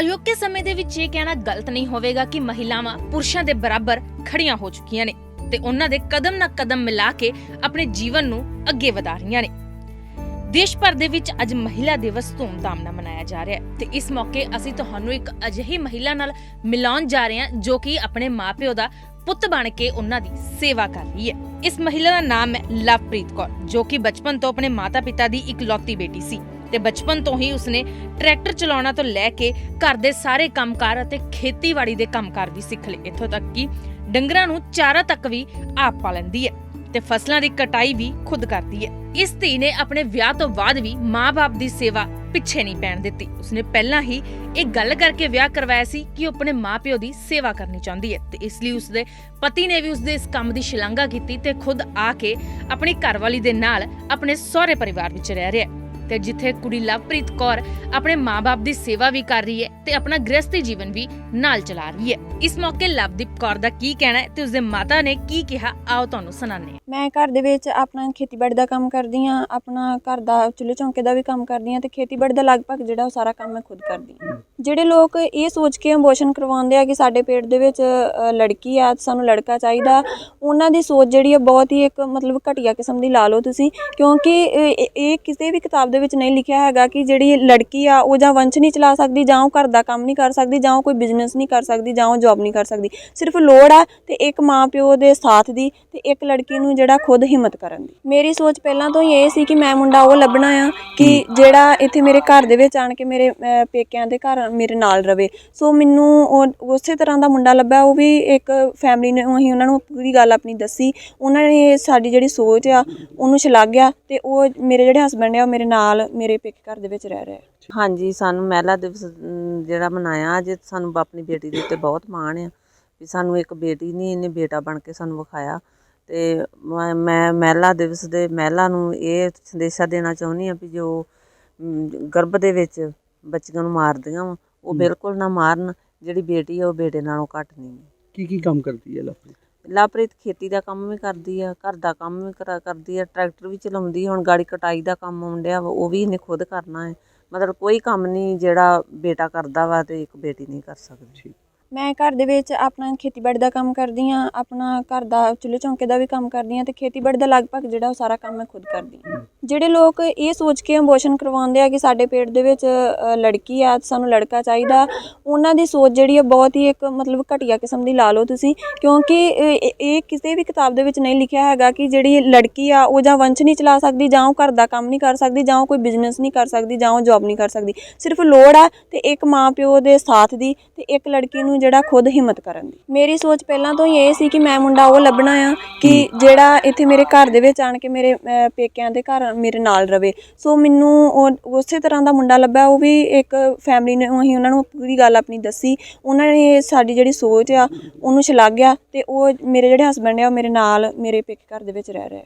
ਅਯੋਕੇ ਸਮੇਂ ਦੇ ਵਿੱਚ ਇਹ ਕਹਿਣਾ ਗਲਤ ਨਹੀਂ ਹੋਵੇਗਾ ਕਿ ਮਹਿਲਾਵਾਂ ਪੁਰਸ਼ਾਂ ਦੇ ਬਰਾਬਰ ਖੜੀਆਂ ਹੋ ਚੁੱਕੀਆਂ ਨੇ ਤੇ ਉਹਨਾਂ ਦੇ ਕਦਮ ਨਾਲ ਕਦਮ ਮਿਲਾ ਕੇ ਆਪਣੇ ਜੀਵਨ ਨੂੰ ਅੱਗੇ ਵਧਾ ਰਹੀਆਂ ਨੇ। ਦੇਸ਼ ਭਰ ਦੇ ਵਿੱਚ ਅੱਜ ਮਹਿਲਾ ਦਿਵਸ ਧੂਮਧਾਮ ਨਾਲ ਮਨਾਇਆ ਜਾ ਰਿਹਾ ਹੈ ਤੇ ਇਸ ਮੌਕੇ ਅਸੀਂ ਤੁਹਾਨੂੰ ਇੱਕ ਅਜਿਹੀ ਮਹਿਲਾ ਨਾਲ ਮਿਲਾਉਣ ਜਾ ਰਹੇ ਹਾਂ ਜੋ ਕਿ ਆਪਣੇ ਮਾਪਿਓ ਦਾ ਪੁੱਤ ਬਣ ਕੇ ਉਹਨਾਂ ਦੀ ਸੇਵਾ ਕਰ ਰਹੀ ਹੈ। ਇਸ ਮਹਿਲਾ ਦਾ ਨਾਮ ਹੈ ਲਵਪ੍ਰੀਤ ਕੌਰ, ਜੋ ਕਿ ਬਚਪਨ ਤੋਂ ਆਪਣੇ ਮਾਤਾ-ਪਿਤਾ ਦੀ ਇਕਲੌਤੀ ਬੇਟੀ ਸੀ ਤੇ ਬਚਪਨ ਤੋਂ ਹੀ ਉਸਨੇ ਟਰੈਕਟਰ ਚਲਾਉਣਾ ਤੋਂ ਲੈ ਕੇ ਘਰ ਦੇ ਸਾਰੇ ਕੰਮਕਾਰ ਅਤੇ ਖੇਤੀਬਾੜੀ ਦੇ ਕੰਮਕਾਰ ਵੀ ਸਿੱਖ ਲਏ। ਇੱਥੋਂ ਤੱਕ ਕਿ ਡੰਗਰਾਂ ਨੂੰ ਚਾਰਾ ਤੱਕ ਵੀ ਆਪ ਪਾ ਲੈਂਦੀ ਹੈ। ਤੇ ਫਸਲਾਂ ਦੀ ਕਟਾਈ ਵੀ ਖੁਦ ਕਰਦੀ ਹੈ। ਇਸ ਧੀ ਨੇ ਆਪਣੇ ਵਿਆਹ ਤੋਂ ਬਾਅਦ ਵੀ ਮਾਂ-ਬਾਪ ਦੀ ਸੇਵਾ ਪਿੱਛੇ ਨਹੀਂ ਪੈਣ ਦਿੱਤੀ। ਉਸਨੇ ਪਹਿਲਾਂ ਹੀ ਇਹ ਗੱਲ ਕਰਕੇ ਵਿਆਹ ਕਰਵਾਇਆ ਸੀ ਕਿ ਉਹ ਆਪਣੇ ਮਾਪਿਓ ਦੀ ਸੇਵਾ ਕਰਨੀ ਚਾਹੁੰਦੀ ਹੈ ਤੇ ਇਸ ਲਈ ਉਸਦੇ ਪਤੀ ਨੇ ਵੀ ਉਸਦੇ ਇਸ ਕੰਮ ਦੀ ਸ਼ਲਾਘਾ ਕੀਤੀ ਤੇ ਖੁਦ ਆ ਕੇ ਆਪਣੀ ਘਰਵਾਲੀ ਦੇ ਨਾਲ ਆਪਣੇ ਸਹੁਰੇ ਪਰਿਵਾਰ ਵਿੱਚ ਰਹਿ ਰਿਹਾ ਹੈ। ਤੇ ਜਿੱਥੇ ਕੁੜੀ ਲਵਪ੍ਰੀਤ ਕੌਰ ਆਪਣੇ ਮਾਪੇ ਦੀ ਸੇਵਾ ਵੀ ਕਰ ਰਹੀ ਹੈ ਤੇ ਆਪਣਾ ਗ੍ਰਸਤੀ ਜੀਵਨ ਵੀ ਨਾਲ ਚਲਾ ਰਹੀ ਹੈ। ਇਸ ਮੌਕੇ ਲਵਦੀਪ ਕੌਰ ਦਾ ਕੀ ਕਹਿਣਾ ਹੈ ਤੇ ਉਸਦੇ ਮਾਤਾ ਨੇ ਕੀ ਕਿਹਾ, ਆਓ ਤੁਹਾਨੂੰ ਸੁਣਾਉਂਦੇ ਹਾਂ। ਮੈਂ ਘਰ ਦੇ ਵਿੱਚ ਆਪਣਾ ਖੇਤੀਬਾੜੀ ਦਾ ਕੰਮ ਕਰਦੀ ਹਾਂ, ਆਪਣਾ ਘਰ ਦਾ ਚੁੱਲ੍ਹੇ ਚੌਂਕੇ ਦਾ ਵੀ ਕੰਮ ਕਰਦੀ ਹਾਂ ਤੇ ਖੇਤੀਬਾੜੀ ਦਾ ਲਗਭਗ ਜਿਹੜਾ ਉਹ ਸਾਰਾ ਕੰਮ ਮੈਂ ਖੁਦ ਕਰਦੀ ਹਾਂ। ਜਿਹੜੇ ਲੋਕ ਇਹ ਸੋਚ ਕੇ ਅਬੋਰਸ਼ਨ ਕਰਵਾਉਂਦੇ ਆ ਕਿ ਸਾਡੇ ਪੇਟ ਦੇ ਵਿੱਚ ਲੜਕੀ ਆ, ਸਾਨੂੰ ਲੜਕਾ ਚਾਹੀਦਾ, ਉਹਨਾਂ ਦੀ ਸੋਚ ਜਿਹੜੀ ਹੈ ਬਹੁਤ ਹੀ ਇੱਕ ਮਤਲਬ ਘਟੀਆ ਕਿਸਮ ਦੀ ਲਾ ਲਓ ਤੁਸੀਂ, ਕਿਉਂਕਿ ਇਹ- ਇਹ ਕਿਸੇ ਵੀ ਕਿਤਾਬ ਦੇ ਵਿੱਚ ਨਹੀਂ ਲਿਖਿਆ ਹੈਗਾ ਕਿ ਜਿਹੜੀ ਲੜਕੀ ਆ, ਉਹ ਜਾਂ ਵੰਸ਼ ਨਹੀਂ ਚਲਾ ਸਕਦੀ, ਜਾਂ ਉਹ ਘਰ ਦਾ ਕੰਮ ਨਹੀਂ ਕਰ ਸਕਦੀ, ਜਾਂ ਉਹ ਕੋਈ ਬਿਜ਼ਨਸ ਨਹੀਂ ਕਰ ਸਕਦੀ, ਜਾਂ ਉਹ ਜੌਬ ਨਹੀਂ ਕਰ ਸਕਦੀ। ਸਿਰਫ ਲੋੜ ਆ ਤੇ ਇੱਕ ਮਾਂ ਪਿਓ ਦੇ ਸਾਥ ਦੀ ਤੇ ਇੱਕ ਲੜਕੀ ਨੂੰ ਜਿਹੜਾ ਖੁਦ ਹਿੰਮਤ ਕਰਨ ਦੀ। ਮੇਰੀ ਸੋਚ ਪਹਿਲਾਂ ਤੋਂ ਹੀ ਇਹ ਸੀ ਕਿ ਮੈਂ ਮੁੰਡਾ ਉਹ ਲੱਭਣਾ ਆ ਕਿ ਜਿਹੜਾ ਇੱਥੇ ਮੇਰੇ ਘਰ ਦੇ ਵਿੱਚ ਆਣ ਕੇ ਮੇਰੇ ਪੇਕਿਆਂ ਦੇ ਘਰ ਮੇਰੇ ਨਾਲ ਰਵੇ। ਸੋ ਮੈਨੂੰ ਉਹ, ਉਸੇ ਤਰ੍ਹਾਂ ਦਾ ਮੁੰਡਾ ਲੱਭਾ ਉਹ ਵੀ ਇੱਕ ਫੈਮਿਲੀ ਨੇ ਅਸੀਂ ਉਹਨਾਂ ਨੂੰ ਪੂਰੀ ਗੱਲ ਆਪਣੀ ਦੱਸੀ। ਉਹਨਾਂ ਨੇ ਸਾਡੀ ਜਿਹੜੀ ਸੋਚ ਆ, ਉਹਨੂੰ ਛਲਾਗਿਆ ਤੇ ਉਹ ਮੇਰੇ ਜਿਹੜੇ ਹਸਬੰਡ ਆ, ਉਹ ਮੇਰੇ ਨਾਲ ਮੇਰੇ ਪੇਕੇ ਘਰ ਦੇ ਵਿੱਚ ਰਹਿ ਰਹੇ ਆ। ਹਾਂਜੀ, ਸਾਨੂੰ ਮਹਿਲਾ ਦਿਵਸ ਜਿਹੜਾ ਮਨਾਇਆ, ਅੱਜ ਸਾਨੂੰ ਆਪਣੀ ਬੇਟੀ ਦੇ ਉੱਤੇ ਬਹੁਤ ਮਾਣ ਆ। ਵੀ ਸਾਨੂੰ ਇੱਕ ਬੇਟੀ ਨਹੀਂ ਇਹਨੇ ਬੇਟਾ ਬਣ ਕੇ ਸਾਨੂੰ ਵਿਖਾਇਆ। ਤੇ ਮੈਂ- ਮਹਿਲਾ ਦਿਵਸ ਦੇ ਮਹਿਲਾ ਨੂੰ ਇਹ ਸੰਦੇਸ਼ਾ ਦੇਣਾ ਚਾਹੁੰਦੀ ਆ ਵੀ ਜੋ ਗਰਭ ਦੇ ਵਿੱਚ ਬੱਚੀਆਂ ਨੂੰ ਮਾਰਦੀਆਂ ਵਾ। ਉਹ ਬਿਲਕੁਲ ਨਾ ਮਾਰਨ ਜਿਹੜੀ ਬੇਟੀ ਆ ਉਹ ਬੇਟੇ ਨਾਲੋਂ ਘੱਟ ਨਹੀਂ ਕੀ ਕੀ ਕੰਮ ਕਰਦੀ ਹੈ ਲਵਪ੍ਰੀਤ? ਲਾਪ੍ਰੀਤ ਖੇਤੀ ਦਾ ਕੰਮ ਵੀ ਕਰਦੀ ਆ ਘਰ ਦਾ ਕੰਮ ਵੀ ਕਰਾ ਕਰਦੀ ਆ ਟਰੈਕਟਰ ਵੀ ਚਲਾਉਂਦੀ ਆ, ਹੁਣ ਗਾੜੀ ਕਟਾਈ ਦਾ ਕੰਮ ਆਉਂਦਿਆ ਵਾ ਉਹ ਵੀ ਇਹਨੇ ਖੁਦ ਕਰਨਾ ਹੈ। ਮਤਲਬ ਕੋਈ ਕੰਮ ਨਹੀਂ ਜਿਹੜਾ ਬੇਟਾ ਕਰਦਾ ਵਾ ਤੇ ਇੱਕ ਬੇਟੀ ਨਹੀਂ ਕਰ ਸਕਦੀ। ਠੀਕ। ਮੈਂ ਘਰ ਦੇ ਵਿੱਚ ਆਪਣਾ ਖੇਤੀਬਾੜੀ ਦਾ ਕੰਮ ਕਰਦੀ ਹਾਂ, ਆਪਣਾ ਘਰ ਦਾ ਚੁੱਲ੍ਹੇ ਚੌਂਕੇ ਦਾ ਵੀ ਕੰਮ ਕਰਦੀ ਹਾਂ ਅਤੇ ਖੇਤੀਬਾੜੀ ਦਾ ਲਗਭਗ ਜਿਹੜਾ ਉਹ ਸਾਰਾ ਕੰਮ ਮੈਂ ਖੁਦ ਕਰਦੀ ਹਾਂ। ਜਿਹੜੇ ਲੋਕ ਇਹ ਸੋਚ ਕੇ ਅਬੋਰਸ਼ਨ ਕਰਵਾਉਂਦੇ ਆ ਕਿ ਸਾਡੇ ਪੇਟ ਦੇ ਵਿੱਚ ਲੜਕੀ ਆ, ਸਾਨੂੰ ਲੜਕਾ ਚਾਹੀਦਾ, ਉਹਨਾਂ ਦੀ ਸੋਚ ਜਿਹੜੀ ਆ ਬਹੁਤ ਹੀ ਇੱਕ ਮਤਲਬ ਘਟੀਆ ਕਿਸਮ ਦੀ ਲਾ ਲਓ ਤੁਸੀਂ, ਕਿਉਂਕਿ ਇਹ ਇਹ ਕਿਸੇ ਵੀ ਕਿਤਾਬ ਦੇ ਵਿੱਚ ਨਹੀਂ ਲਿਖਿਆ ਹੈਗਾ ਕਿ ਜਿਹੜੀ ਲੜਕੀ ਆ ਉਹ ਜਾਂ ਵੰਸ਼ ਨਹੀਂ ਚਲਾ ਸਕਦੀ, ਜਾਂ ਉਹ ਘਰ ਦਾ ਕੰਮ ਨਹੀਂ ਕਰ ਸਕਦੀ, ਜਾਂ ਉਹ ਕੋਈ ਬਿਜ਼ਨਸ ਨਹੀਂ ਕਰ ਸਕਦੀ, ਜਾਂ ਉਹ ਜੌਬ ਨਹੀਂ ਕਰ ਸਕਦੀ। ਸਿਰਫ ਲੋੜ ਆ ਤੇ ਇੱਕ ਮਾਂ ਪਿਓ ਦੇ ਸਾਥ ਦੀ ਤੇ ਇੱਕ ਲੜਕੀ ਨੂੰ ਜਿਹੜਾ ਖੁਦ ਹਿੰਮਤ ਕਰਨ ਦੀ। ਮੇਰੀ ਸੋਚ ਪਹਿਲਾਂ ਤੋਂ ਹੀ ਇਹ ਸੀ ਕਿ ਮੈਂ ਮੁੰਡਾ ਉਹ ਲੱਭਣਾ ਆ ਕਿ ਜਿਹੜਾ ਇੱਥੇ ਮੇਰੇ ਘਰ ਦੇ ਵਿੱਚ ਆਣ ਕੇ ਮੇਰੇ ਪੇਕਿਆਂ ਦੇ ਘਰ ਮੇਰੇ ਨਾਲ ਰਵੇ। ਸੋ ਮੈਨੂੰ ਉਹ, ਉਸੇ ਤਰ੍ਹਾਂ ਦਾ ਮੁੰਡਾ ਲੱਭਿਆ, ਉਹ ਵੀ ਇੱਕ ਫੈਮਿਲੀ ਨੇ, ਅਸੀਂ ਉਹਨਾਂ ਨੂੰ ਪੂਰੀ ਗੱਲ ਆਪਣੀ ਦੱਸੀ। ਉਹਨਾਂ ਨੇ ਸਾਡੀ ਜਿਹੜੀ ਸੋਚ ਆ, ਉਹਨੂੰ ਛਲਾਗਿਆ ਤੇ ਉਹ ਮੇਰੇ ਜਿਹੜੇ ਹਸਬੰਡ ਆ, ਉਹ ਮੇਰੇ ਨਾਲ ਮੇਰੇ ਪੇਕੇ ਘਰ ਦੇ ਵਿੱਚ ਰਹਿ ਰਹੇ ਆ।